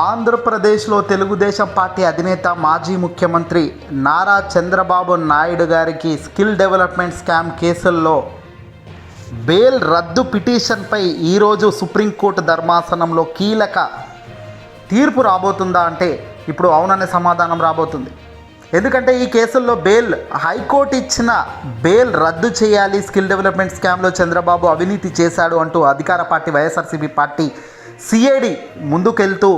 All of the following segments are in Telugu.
ఆంధ్రప్రదేశ్లో తెలుగుదేశం పార్టీ అధినేత మాజీ ముఖ్యమంత్రి నారా చంద్రబాబు నాయుడు గారికి స్కిల్ డెవలప్మెంట్ స్కామ్ కేసుల్లో బెయిల్ రద్దు పిటిషన్పై ఈరోజు సుప్రీంకోర్టు ధర్మాసనంలో కీలక తీర్పు రాబోతుందా అంటే ఇప్పుడు అవుననే సమాధానం రాబోతుంది. ఎందుకంటే ఈ కేసుల్లో బెయిల్ హైకోర్టు ఇచ్చిన బెయిల్ రద్దు చేయాలి స్కిల్ డెవలప్మెంట్ స్కామ్లో చంద్రబాబు అవినీతి చేశాడు అంటూ అధికార పార్టీ వైఎస్ఆర్సీపీ పార్టీ సిఐడి ముందుకెళ్తూ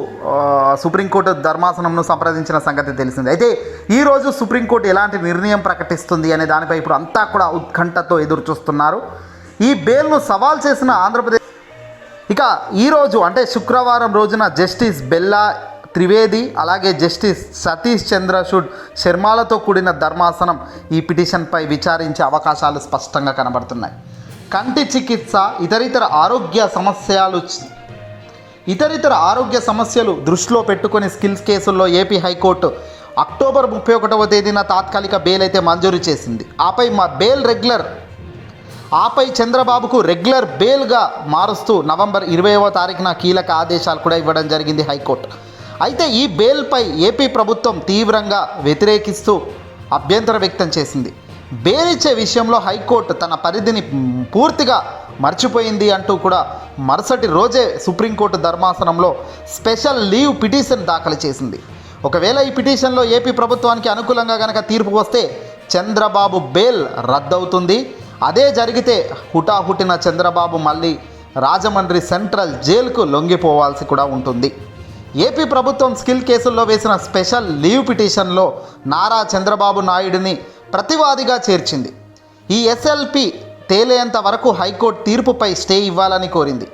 సుప్రీంకోర్టు ధర్మాసనంను సంప్రదించిన సంగతి తెలిసింది. అయితే ఈరోజు సుప్రీంకోర్టు ఎలాంటి నిర్ణయం ప్రకటిస్తుంది అనే దానిపై ఇప్పుడు అంతా కూడా ఉత్కంఠతో ఎదురు చూస్తున్నారు ఈ బెయిల్ను సవాల్ చేసిన ఆంధ్రప్రదేశ్ ఇక ఈరోజు అంటే శుక్రవారం రోజున జస్టిస్ బెల్లా త్రివేది అలాగే జస్టిస్ సతీష్ చంద్రచూడ్ శర్మాలతో కూడిన ధర్మాసనం ఈ పిటిషన్పై విచారించే అవకాశాలు స్పష్టంగా కనబడుతున్నాయి. కంటి చికిత్స ఇతరితర ఆరోగ్య సమస్యలు ఇతరితర ఆరోగ్య సమస్యలు దృష్టిలో పెట్టుకుని స్కిల్స్ కేసుల్లో ఏపీ హైకోర్టు అక్టోబర్ ముప్పై ఒకటవ తేదీన తాత్కాలిక బెయిల్ అయితే మంజూరు చేసింది. ఆపై మా బెయిల్ రెగ్యులర్ ఆపై చంద్రబాబుకు రెగ్యులర్ బెయిల్గా మారుస్తూ నవంబర్ ఇరవైవ తారీఖున కీలక ఆదేశాలు కూడా ఇవ్వడం జరిగింది హైకోర్టు. అయితే ఈ బెయిల్పై ఏపీ ప్రభుత్వం తీవ్రంగా వ్యతిరేకిస్తూ అభ్యంతరం వ్యక్తం చేసింది. బెయిల్ ఇచ్చే విషయంలో హైకోర్టు తన పరిధిని పూర్తిగా మర్చిపోయింది అంటూ కూడా మరుసటి రోజే సుప్రీంకోర్టు ధర్మాసనంలో స్పెషల్ లీవ్ పిటిషన్ దాఖలు చేసింది. ఒకవేళ ఈ పిటిషన్లో ఏపీ ప్రభుత్వానికి అనుకూలంగా గనక తీర్పు వస్తే చంద్రబాబు బెయిల్ రద్దవుతుంది. అదే జరిగితే హుటాహుటిన చంద్రబాబు మళ్ళీ రాజమండ్రి సెంట్రల్ జైలుకు లొంగిపోవాల్సి కూడా ఉంటుంది. ఏపీ ప్రభుత్వం స్కిల్ కేసుల్లో వేసిన స్పెషల్ లీవ్ పిటిషన్లో నారా చంద్రబాబు నాయుడిని ప్రతివాదిగా చేర్చింది. ఈ ఎస్ఎల్పి తేలేంత వరకు హైకోర్టు తీర్పుపై స్టే ఇవ్వాలని కోరింది.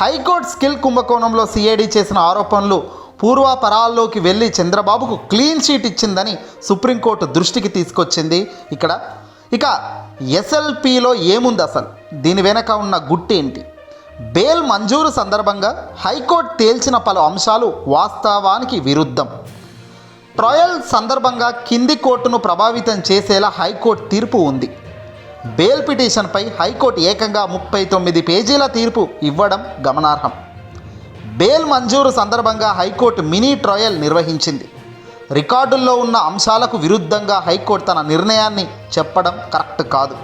హైకోర్టు స్కిల్ కుంభకోణంలో సిఐడి చేసిన ఆరోపణలు పూర్వాపరాల్లోకి వెళ్ళి చంద్రబాబుకు క్లీన్ షీట్ ఇచ్చిందని సుప్రీంకోర్టు దృష్టికి తీసుకొచ్చింది. ఇక్కడ ఇక ఎస్ఎల్పిలో ఏముంది అసలు? దీని వెనక ఉన్న గుట్టేంటి బెయిల్ మంజూరు సందర్భంగా హైకోర్టు తేల్చిన పలు అంశాలు వాస్తవానికి విరుద్ధం. ట్రయల్ సందర్భంగా కింది కోర్టును ప్రభావితం చేసేలా హైకోర్టు తీర్పు ఉంది. బెయిల్ పిటిషన్పై హైకోర్టు ఏకంగా ముప్పై తొమ్మిది పేజీల తీర్పు ఇవ్వడం గమనార్హం. బెయిల్ మంజూరు సందర్భంగా హైకోర్టు మినీ ట్రయల్ నిర్వహించింది. రికార్డుల్లో ఉన్న అంశాలకు విరుద్ధంగా హైకోర్టు తన నిర్ణయాన్ని చెప్పడం కరెక్ట్ కాదు.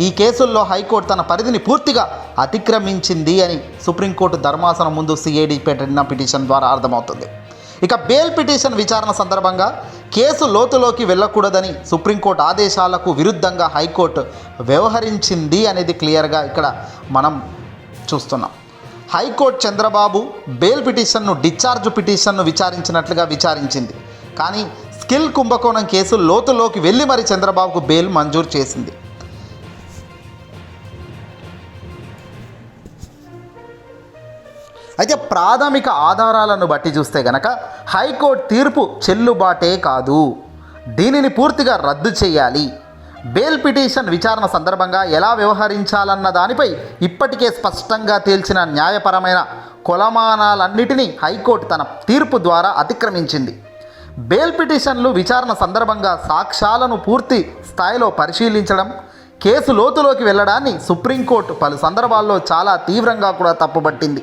ఈ కేసుల్లో హైకోర్టు తన పరిధిని పూర్తిగా అతిక్రమించింది అని సుప్రీంకోర్టు ధర్మాసనం ముందు సిఐడి పెట్టిన పిటిషన్ ద్వారా అర్థమవుతుంది. ఇక బెయిల్ పిటిషన్ విచారణ సందర్భంగా కేసు లోతులోకి వెళ్ళకూడదని సుప్రీంకోర్టు ఆదేశాలకు విరుద్ధంగా హైకోర్టు వ్యవహరించింది అనేది క్లియర్గా ఇక్కడ మనం చూస్తున్నాం. హైకోర్టు చంద్రబాబు బెయిల్ పిటిషన్ను డిశ్చార్జ్ పిటిషన్ను విచారించినట్లుగా విచారించింది. కానీ స్కిల్ కుంభకోణం కేసు లోతులోకి వెళ్ళి మరి చంద్రబాబుకు బెయిల్ మంజూరు చేసింది. అయితే ప్రాథమిక ఆధారాలను బట్టి చూస్తే గనక హైకోర్టు తీర్పు చెల్లుబాటే కాదు. దీనిని పూర్తిగా రద్దు చేయాలి. బెయిల్ పిటిషన్ విచారణ సందర్భంగా ఎలా వ్యవహరించాలన్న దానిపై ఇప్పటికే స్పష్టంగా తేల్చిన న్యాయపరమైన కొలమానాలన్నిటినీ హైకోర్టు తన తీర్పు ద్వారా అతిక్రమించింది. బెయిల్ పిటిషన్లు విచారణ సందర్భంగా సాక్ష్యాలను పూర్తి స్థాయిలో పరిశీలించడం కేసు లోతులోకి వెళ్ళడాన్ని సుప్రీంకోర్టు పలు సందర్భాల్లో చాలా తీవ్రంగా కూడా తప్పుపట్టింది.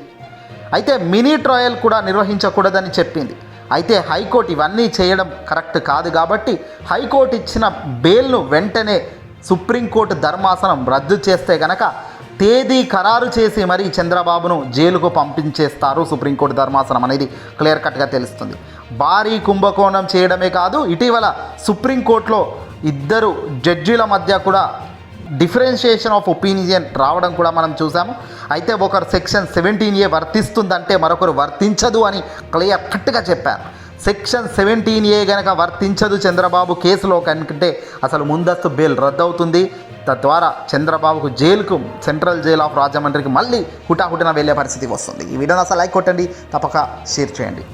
అయితే మినీ ట్రయల్ కూడా నిర్వహించకూడదని చెప్పింది. అయితే హైకోర్టు ఇవన్నీ చేయడం కరెక్ట్ కాదు కాబట్టి హైకోర్టు ఇచ్చిన బెయిల్ను వెంటనే సుప్రీంకోర్టు ధర్మాసనం రద్దు చేస్తే గనక తేదీ ఖరారు చేసి మరీ చంద్రబాబును జైలుకు పంపించేస్తారు సుప్రీంకోర్టు ధర్మాసనం అనేది క్లియర్ కట్గా తెలుస్తుంది. భారీ కుంభకోణం చేయడమే కాదు ఇటీవల సుప్రీంకోర్టులో ఇద్దరు జడ్జీల మధ్య కూడా డిఫరెన్షియేషన్ ఆఫ్ ఒపీనియన్ రావడం కూడా మనం చూసాము. అయితే ఒకరు సెక్షన్ సెవెంటీన్ ఏ వర్తిస్తుందంటే మరొకరు వర్తించదు అని క్లియర్ కట్గా చెప్పారు. సెక్షన్ సెవెంటీన్ ఏ గనక వర్తించదు చంద్రబాబు కేసులో కనుకంటే అసలు ముందస్తు బెయిల్ రద్దవుతుంది. తద్వారా చంద్రబాబుకు జైలుకు సెంట్రల్ జైల్ ఆఫ్ రాజమండ్రికి మళ్ళీ హుటాహుటిన వెళ్ళే పరిస్థితి వస్తుంది. ఈ వీడియోని అసలు లైక్ కొట్టండి తప్పక షేర్ చేయండి.